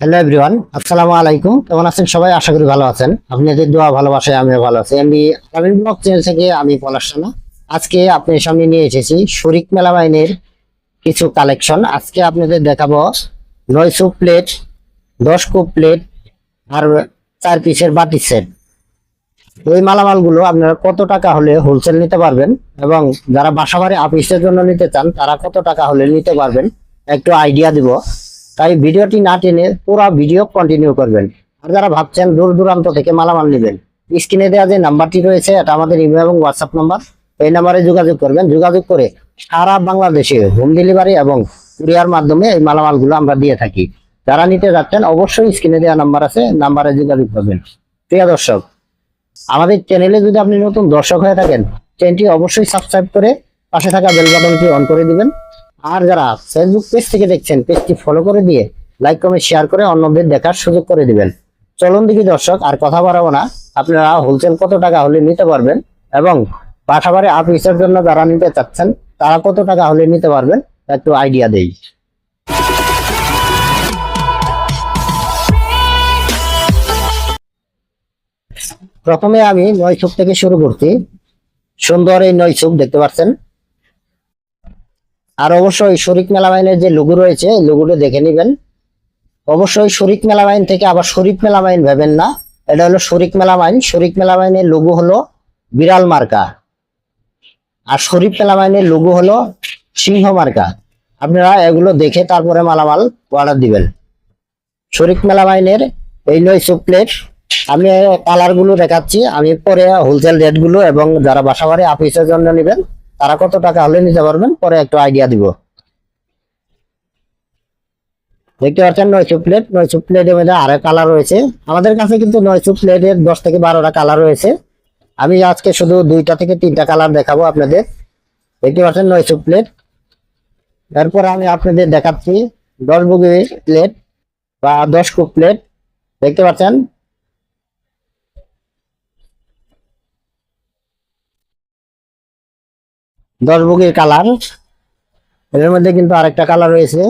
Hello everyone আসসালামু আলাইকুম কেমন আছেন সবাই? আশা করি ভালো আছেন। আপনাদের দোয়া, ভালোবাসায় আমিও ভালো আছি। আমি আমিন ব্লগ চ্যানেল থেকে আমি পলাশ রানা। আজকে আপনার সামনে নিয়ে এসেছি শরিক মেলা বাইনের কিছু কালেকশন আজকে আপনাদের দেখাবো নয়শো প্লেট দশ কুপ প্লেট আর চার পিসের বাটি সেট এই মালামালগুলো আপনারা কত টাকা হলে হোলসেল নিতে পারবেন এবং যারা বাসাবাড়ি অফিসের জন্য নিতে চান, তারা কত টাকা হলে নিতে পারবেন, একটু আইডিয়া দিব। তাই ভিডিওটি না টেনে পুরো ভিডিও কন্টিনিউ করবেন। আর যারা ভাবছেন দূর দূরান্ত থেকে মালামাল নেবেন স্ক্রিনে দেওয়া যে নাম্বারটি রয়েছে, এটা আমাদের ইমেল এবং হোয়াটসঅ্যাপ নাম্বার এই নাম্বারে যোগাযোগ করবেন। যোগাযোগ করে সারা বাংলাদেশে হোম ডেলিভারি এবং কুরিয়ার মাধ্যমে এই মালামালগুলো আমরা দিয়ে থাকি। যারা নিতে যাচ্ছেন, অবশ্যই স্ক্রিনে দেওয়া নাম্বার আছে নাম্বারে যোগাযোগ করবেন। প্রিয় দর্শক, আমাদের চ্যানেলে যদি আপনি নতুন দর্শক হয়ে থাকেন চ্যানেলটি অবশ্যই সাবস্ক্রাইব করে পাশে থাকা বেল বাটনটি অন করে দিবেন। আর যারা ফেসবুক পেজ থেকে দেখছেন পেজটি ফলো করে দিয়ে লাইক কমেন্ট শেয়ার করে অন্যদের দেখার সুযোগ করে দিবেন। চলুন দেখি দর্শক, আর কথা বাড়াবো না। আপনারা হোলসেল কত টাকা হলে নিতে পারবেন এবং পাশাপাশি অফিসের জন্য যারা নিতে চাচ্ছেন, তারা কত টাকা হলে নিতে পারবেন একটু আইডিয়া দেই। প্রথমে আমি নয় থেকে শুরু করছি। সুন্দর এই নয় দেখতে পাচ্ছেন। আর অবশ্যই শরিক মেলামাইনের যে লুগু রয়েছে লুগুটা দেখে নেবেন। অবশ্যই শরিক মেলা মেলামাইন থেকে আবার শরিক মেলা মেলামাইন ভেবেন না। এটা হলো শরিক মেলা মেলামাইন। শরিক মেলামাইনের লুগু হলো বিড়াল মার্কা। আর শরিক মেলা মেলামাইনের লুগু হলো সিংহ মার্কা। আপনারা এগুলো দেখে তারপরে মালামাল অর্ডার দিবেন। শরিক মেলামাইনের এই নয় প্লেট আমি কালারগুলো দেখাচ্ছি। আমি পরে হোলসেল রেটগুলো এবং যারা বাসাবাড়ি অফিসের জন্য নেবেন তারা কত টাকা হলে নিতে পারবেন? পরে একটু আইডিয়া দিব। দেখতে পাচ্ছেন, নয়শো প্লেট নয়শো প্লেটের মধ্যে আরও কালার রয়েছে। আমাদের কাছে কিন্তু নয়শো প্লেটের দশ থেকে বারোটা কালার রয়েছে। আমি আজকে শুধু দুইটা থেকে তিনটা কালার দেখাবো আপনাদের। দেখতে পাচ্ছেন, নয়শো প্লেট এরপর আমি আপনাদের দেখাচ্ছি দশ বুগি প্লেট বা দশ কুপ প্লেট দেখতে পাচ্ছেন দশ বুগির কালার। এর মধ্যে কিন্তু আরেকটা কালার রয়েছে।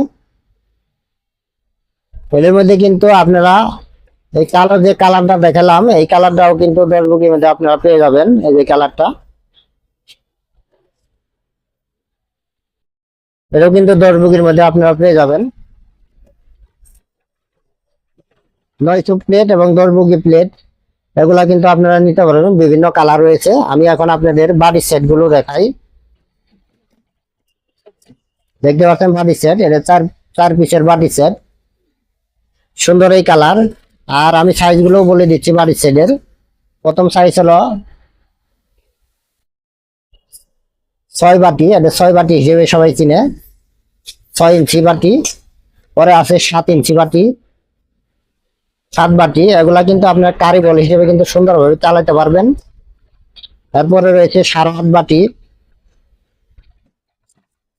এর মধ্যে কিন্তু আপনারা এই কালার যে কালারটা দেখালাম, এই কালারটাও কিন্তু দশ বুকের মধ্যে আপনারা পেয়ে যাবেন, এই যে কালারটা। এটাও কিন্তু দশ বুকের মধ্যে আপনারা পেয়ে যাবেন। নয়শো প্লেট এবং দশ বুকি প্লেট এগুলা কিন্তু আপনারা নিতে পারবেন বিভিন্ন কালার রয়েছে। আমি এখন আপনাদের বাড়ির সেটগুলো দেখাই। দেখতে পাচ্ছেন বাড়ি সেট এটা চার চার পিসের বাড়ি সেট সুন্দর এই কালার আর আমি সাইজগুলো বলে দিচ্ছি বাড়ির সেটের প্রথম সাইজ হলো ছয় বাটি, এটা ছয় বাটি হিসেবে সবাই চিনে। ছয় ইঞ্চি বাটি, পরে আছে সাত ইঞ্চি বাটি, সাত বাটি। এগুলা কিন্তু আপনার কারিগর হিসেবে কিন্তু সুন্দরভাবে চালাতে পারবেন। তারপরে রয়েছে সাড়ে বাটি।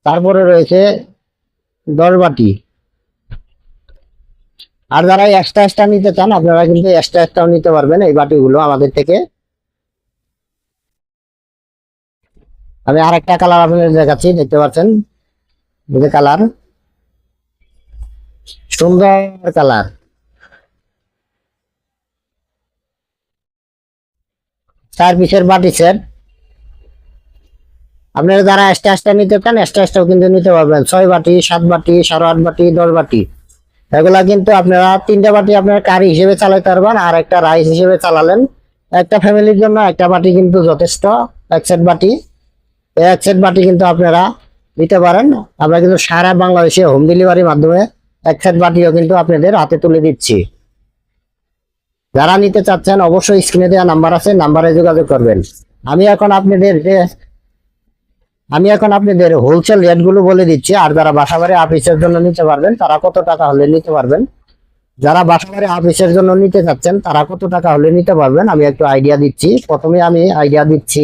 তারপরে রয়েছে দশ বাটি আর যারা এক্সট্রা এক্সট্রা নিতে চান, আপনারা কিন্তু এক্সট্রা এক্সট্রাও নিতে পারবেন এই বাটিগুলো আমাদের থেকে। আমি আরেকটা কালার আপনাদের দেখাচ্ছি, দেখতে পাচ্ছেন? কালার। সুন্দর কালার। চার পিসের বাটি সেট আপনারা যারা এক্সট্রা এক্সট্রা নিতে চান এক্সট্রা এক্সট্রাও কিন্তু নিতে পারবেন। ছয় বাটি, সাত বাটি, সাড়ে আট বাটি, দশ বাটি। এগুলা কিন্তু আপনারা তিনটা বাটি আপনার কারি হিসেবে চালাতে পারবেন আর একটা রাইস হিসেবে চালালেন। একটা ফ্যামিলির জন্য একটা বাটি কিন্তু যথেষ্ট, এক সেট বাটি। এক সেট বাটি কিন্তু আপনারা নিতে পারেন। আমরা কিন্তু সারা বাংলাদেশে হোম ডেলিভারির মাধ্যমে এক সেট বাটিও কিন্তু আপনাদের হাতে তুলে দিচ্ছি। যারা নিতে চাচ্ছেন, অবশ্যই স্ক্রিনে দেওয়া নাম্বার আছে নাম্বারে যোগাযোগ করবেন। আমি এখন আপনাদের যে আমি এখন আপনাদের হোলসেল রেটগুলো বলে দিচ্ছি, আর যারা বাসাবাড়ি অফিসের জন্য নিতে পারবেন, তারা কত টাকা হলে নিতে পারবেন? যারা বাসাবাড়ি অফিসের জন্য নিতে চাচ্ছেন, তারা কত টাকা হলে নিতে পারবেন? আমি একটু আইডিয়া দিচ্ছি। প্রথমে আমি আইডিয়া দিচ্ছি,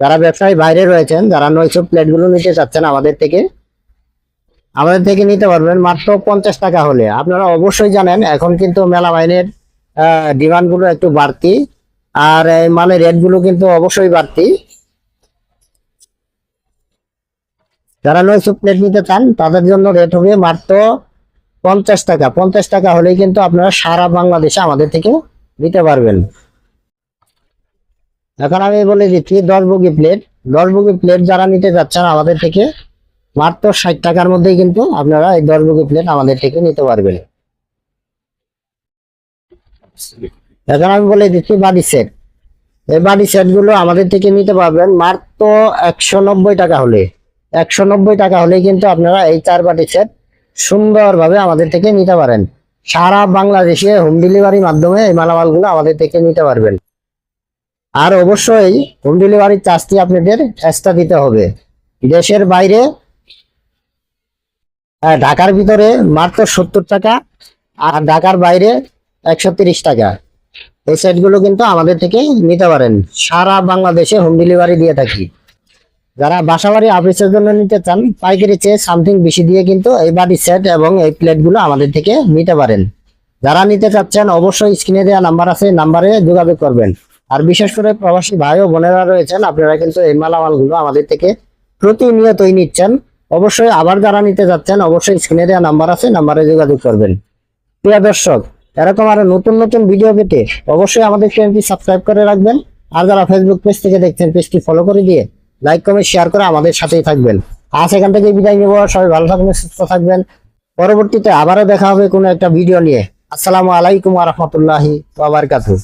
যারা ব্যবসায়ী বাইরে রয়েছেন, যারা নয়শো প্লেটগুলো নিতে চাচ্ছেন আমাদের থেকে আমাদের থেকে নিতে পারবেন মাত্র পঞ্চাশ টাকা হলে। আপনারা অবশ্যই জানেন, এখন কিন্তু মেলা মাইনের ডিমান্ডগুলো একটু বাড়তি, আর এই মালের রেটগুলো কিন্তু অবশ্যই বাড়তি। যারা নয়শো প্লেট নিতে চান, তাদের জন্য রেট হবে মাত্র পঞ্চাশ টাকা। পঞ্চাশ টাকা হলেই কিন্তু আপনারা সারা বাংলাদেশে আমাদের থেকে নিতে পারবেন। এখন আমি বলে দিচ্ছি, দশ বগি প্লেট দশ বগি প্লেট যারা নিতে যাচ্ছেন আমাদের থেকে, মাত্র ষাট টাকার মধ্যেই কিন্তু আপনারা এই দশ বগি প্লেট আমাদের থেকে নিতে পারবেন। এখন আমি বলে দিচ্ছি বাড়ি সেট এই বাড়ি সেটগুলো আমাদের থেকে নিতে পারবেন মাত্র একশো নব্বই টাকা হলে। একশো নব্বই টাকা হলে কিন্তু আপনারা এই চার বাটি সেট সুন্দরভাবে আমাদের থেকে নিতে পারেন। সারা বাংলাদেশে হোম ডেলিভারির মাধ্যমে এই মালামালগুলো আমাদের থেকে নিতে পারবেন। আর অবশ্যই হোম ডেলিভারির চার্জটি আপনাদের এক্সট্রা দিতে হবে। দেশের বাইরে ঢাকার ভিতরে মাত্র সত্তর টাকা আর ঢাকার বাইরে একশো টাকা। এই সেটগুলো কিন্তু আমাদের থেকে নিতে পারেন। সারা বাংলাদেশে হোম ডেলিভারি দিয়ে থাকি। যারা বাসাবাড়ি অফিসের জন্য নিতে চান, পাইকারি চেয়ে সামথিং বেশি দিয়ে কিন্তু এই বাড়ি সেট এবং এই প্লেটগুলো আমাদের থেকে নিতে পারেন। যারা নিতে চাচ্ছেন, অবশ্যই স্ক্রিনে দেওয়া নাম্বার আছে নাম্বারে যোগাযোগ করবেন। আর বিশেষ করে প্রবাসী ভাই ও বোনেরা রয়েছেন, আপনারা কিন্তু এই মালামালগুলো আমাদের থেকে প্রতিনিয়তই নিচ্ছেন। অবশ্যই আবার যারা নিতে যাচ্ছেন অবশ্যই স্ক্রিনে দেওয়া নাম্বার আছে নাম্বারে যোগাযোগ করবেন। প্রিয় দর্শক, এরকম আরও নতুন নতুন ভিডিও পেতে অবশ্যই আমাদের চ্যানেলটি সাবস্ক্রাইব করে রাখবেন। আর যারা ফেসবুক পেজ থেকে দেখছেন পেজটি ফলো করে দিয়ে লাইক কমেন্ট শেয়ার করে আমাদের সাথেই থাকবেন। আজ এখান থেকে বিদায় নেব। সবাই ভালো থাকবেন, সুস্থ থাকবেন। পরবর্তীতে আবারও দেখা হবে কোনো একটা ভিডিও নিয়ে। আসসালামু আলাইকুম রহমতুল্লাহি বাবারকাতুহ